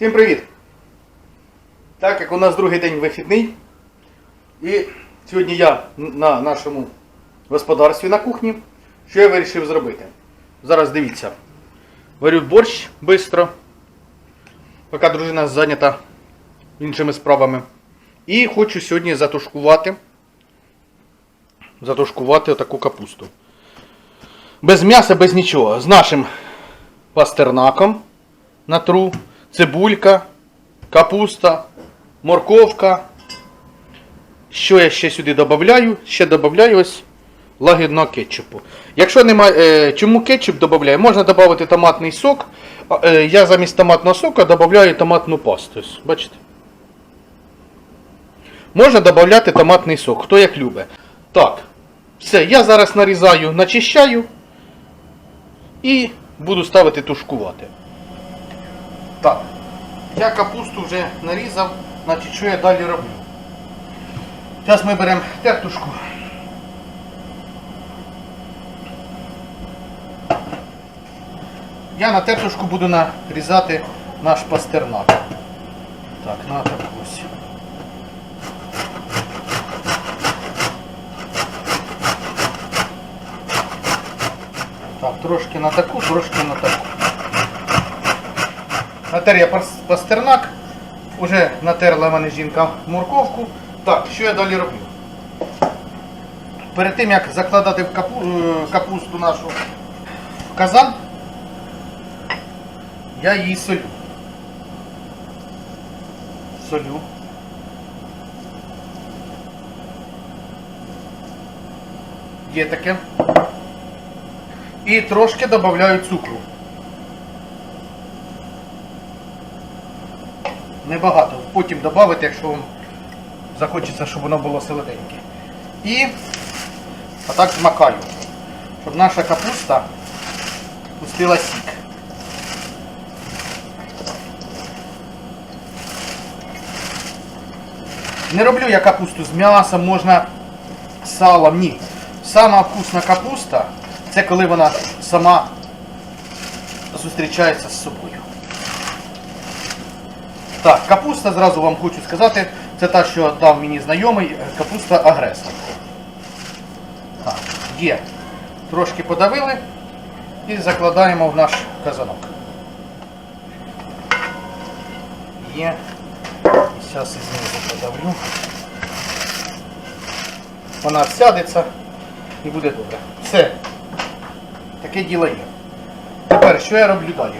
Всім привіт! Так як у нас другий день вихідний, і сьогодні я на нашому господарстві на кухні, що я вирішив зробити? Зараз дивіться. Варю борщ швидко, поки дружина зайнята іншими справами. І хочу сьогодні затушкувати, затушкувати отаку капусту. Без м'яса, без нічого. З нашим пастернаком натру, цибулька, капуста, морковка. Що я ще сюди додаю? Ще додаю ось лагідного кетчупу. Якщо немає, е, чому кетчуп додаю? Можна додати томатний сок. Е, я замість томатного сока додаю томатну пасту. Бачите? Можна додати томатний сок, хто як любить. Так, все, я зараз нарізаю, начищаю і буду ставити тушкувати. Так, я капусту вже нарізав, значить що я далі роблю. Зараз ми беремо тертушку. Я на тертушку буду нарізати наш пастернак. Так, на таку ось. Так, трошки на таку, трошки на таку. Натер я пастернак. Уже натерла мене жінка морковку. Так, що я далі роблю? Перед тим як закладати в капу, е, капусту нашу в казан, я її солю. Солю. Є таке. І трошки додаю цукру. Небагато. Потім додати, якщо вам захочеться, щоб воно було солоденьке. І отак змакаю, щоб наша капуста пустила сік. Не роблю я капусту з м'ясом, можна з салом, ні. Сама вкусна капуста це коли вона сама зустрічається з собою. Так, капуста, зразу вам хочу сказати, це та, що дав мені знайомий, е, капуста агресор. Так, є. Трошки подавили і закладаємо в наш казанок. Є. Зараз із знизу подавлю. Вона сядеться і буде добре. Все. Таке діло є. Тепер що я роблю далі?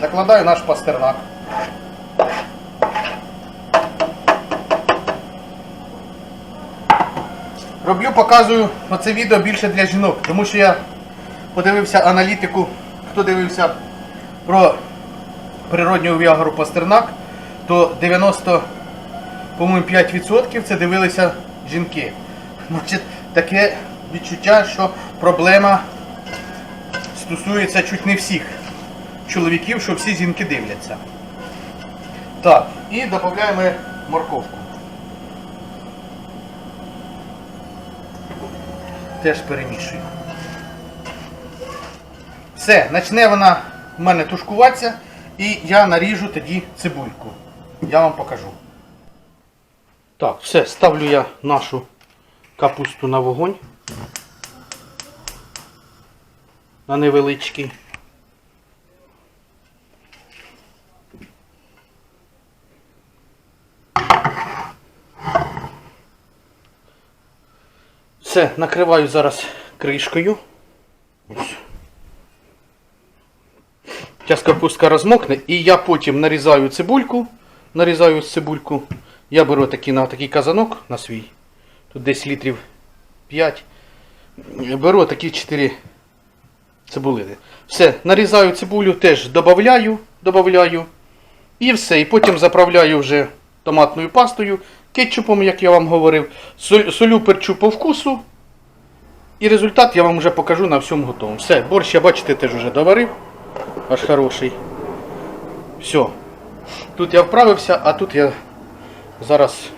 Закладаю наш пастернак. Роблю, показую оце відео більше для жінок, тому що я подивився аналітику, хто дивився про природню віагру пастернак, то 90, по-моєму, 5% це дивилися жінки. Значить, таке відчуття, що проблема стосується чуть не всіх чоловіків, що всі жінки дивляться. Так, і додаємо морковку. Теж перемішую. Все, почне вона в мене тушкуватися і я наріжу тоді цибульку. Я вам покажу. Так, все, ставлю я нашу капусту на вогонь. На невеличкий. Все, накриваю зараз кришкою. Зараз капустка розмокне і я потім нарізаю цибульку. Нарізаю цибульку. Я беру такий, на такий казанок на свій. Тут десь літрів 5. Беру такі 4 цибулини. Все, нарізаю цибулю, теж додаю, додаю. І все. І потім заправляю вже томатною пастою, кетчупом, як я вам говорив. Солю перчу по вкусу. І результат я вам вже покажу на всьому готовому. Все, борщ, я бачите, теж вже доварив. Аж хороший. Все. Тут я вправився, а тут я зараз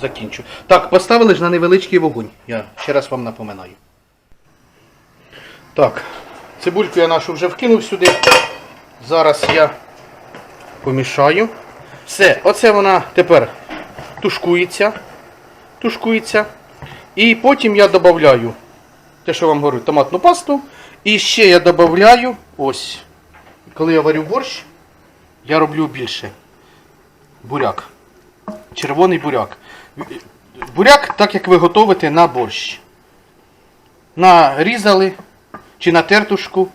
закінчу. Так, поставили ж на невеличкий вогонь. Я ще раз вам напоминаю. Так, цибульку я нашу вже вкинув сюди. Зараз я помішаю. Все, оце вона тепер тушкується. Тушкується. І потім я додаю те, що вам говорю, томатну пасту. І ще я додаю, ось, коли я варю борщ, я роблю більше. Буряк. Червоний буряк. Буряк, так як ви готуєте на борщ. Нарізали чи на тертушку,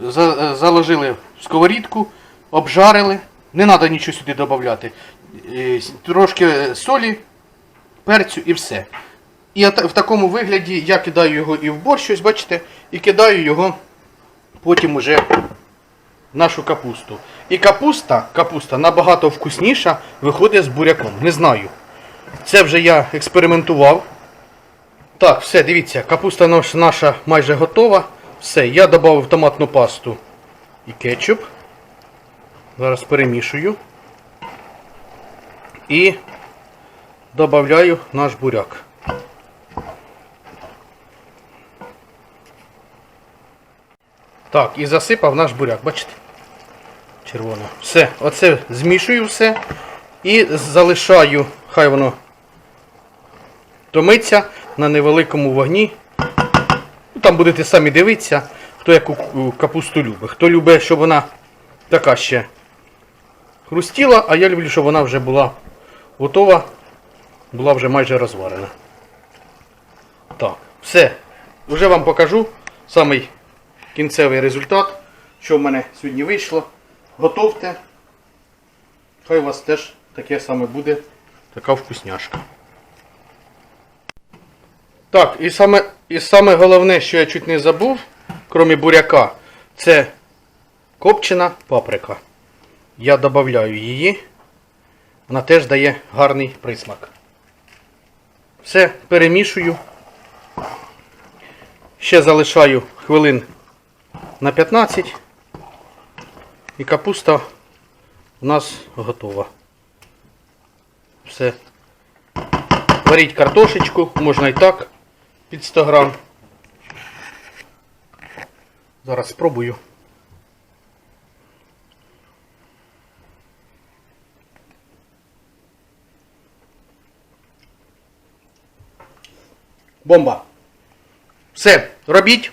заложили в сковорідку, обжарили. Не треба нічого сюди додати. Е, Трошки солі, перцю і все. І в такому вигляді я кидаю його і в борщ, ось бачите, і кидаю його потім уже в нашу капусту. І капуста, капуста набагато вкусніша виходить з буряком. Не знаю. Це вже я експериментував. Так, все, дивіться, капуста наша майже готова. Все, я додав томатну пасту і кетчуп. Зараз перемішую. І додаю наш буряк. Так, і засипав наш буряк, бачите? Червоно. Все, оце змішую все і залишаю, хай воно томиться на невеликому вогні. Ну, Там будете самі дивитися, хто яку капусту любить. Хто любить, щоб вона така ще хрустіла, а я люблю, щоб вона вже була готова, була вже майже розварена. Так, все. Вже вам покажу самий кінцевий результат, що в мене сьогодні вийшло. Готовте. Хай у вас теж таке саме буде, така вкусняшка. Так, і саме, і саме головне, що я чуть не забув, крім буряка, це копчена паприка. Я додаю її. Вона теж дає гарний присмак. Все, перемішую. Ще залишаю хвилин на 15. І капуста у нас готова. Все. Варіть картошечку, можна і так, під 100 грам. Зараз спробую. Бомба! Все, робіть.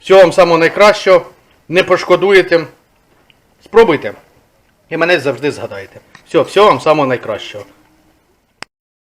Всього вам самого найкращого. Не пошкодуєте. Спробуйте. І мене завжди згадаєте. Все, всього вам самого найкращого.